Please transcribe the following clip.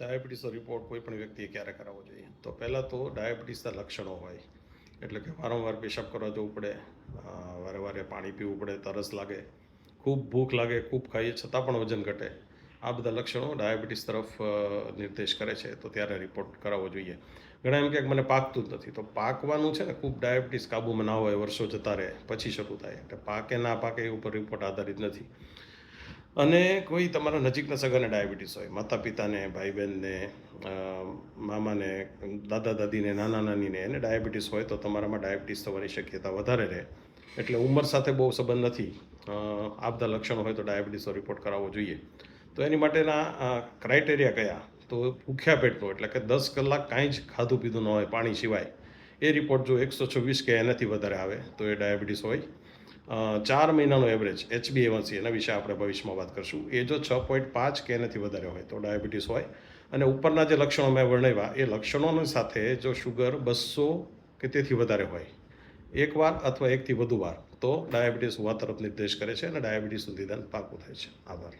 ડાયાબિટીસનો report કોઈ પણ વ્યક્તિએ ક્યારે કરાવવો જોઈએ? તો પહેલાં તો ડાયાબિટીસના લક્ષણો હોય, એટલે કે વારંવાર પેશાબ કરવા જવું પડે વારે વારે પાણી પીવું પડે, તરસ લાગે, ખૂબ ભૂખ લાગે, ખૂબ ખાઈએ છતાં પણ વજન ઘટે. આ બધા લક્ષણો ડાયાબિટીસ તરફ નિર્દેશ કરે છે, તો ત્યારે રિપોર્ટ કરાવવો જોઈએ. ઘણા એમ કે મને પાકતું જ નથી, તો પાકવાનું છે ને ખૂબ ડાયાબિટીસ કાબૂમાં ના હોય, વર્ષો જતા રહે, પછી શરૂ થાય. એટલે પાકે ના પાકે એ ઉપર રિપોર્ટ આધારિત નથી. અને કોઈ તમારા નજીકના સગાને ડાયાબિટીસ હોય માતા પિતાને ભાઈ બહેનને મામાને, દાદા, દાદીને, નાના, નાનીને એને ડાયાબિટીસ હોય તો તમારામાં ડાયાબિટીસ થવાની શક્યતા વધારે રહે. એટલે ઉંમર સાથે બહુ સંબંધ નથી. આ લક્ષણો હોય તો ડાયાબિટીસનો રિપોર્ટ કરાવવો જોઈએ. તો એની માટેના ક્રાઇટેરિયા કયા? તો ભૂખ્યા પેટનો એટલે કે દસ કલાક કાંઈ જ ખાધું પીધું ન હોય પાણી સિવાય. એ રિપોર્ટ જો એકસો છવ્વીસ કે એનાથી વધારે આવે તો એ ડાયાબિટીસ હોય. ચાર મહિનાનો એવરેજ એચબી એચબીએવન્સી એના વિશે આપણે ભવિષ્યમાં વાત કરશું. એ જો છ પોઈન્ટ પાંચ કે એનાથી વધારે હોય તો ડાયાબિટીસ હોય. અને ઉપરના જે લક્ષણો મેં વર્ણવ્યા, એ લક્ષણોની સાથે જો શુગર બસો કે તેથી વધારે હોય, એક વાર અથવા એકથી વધુ વાર, તો ડાયાબિટીસ હોવા તરફ નિર્દેશ કરે છે અને ડાયાબિટીસનું નિદાન પાકું થાય છે. આભાર.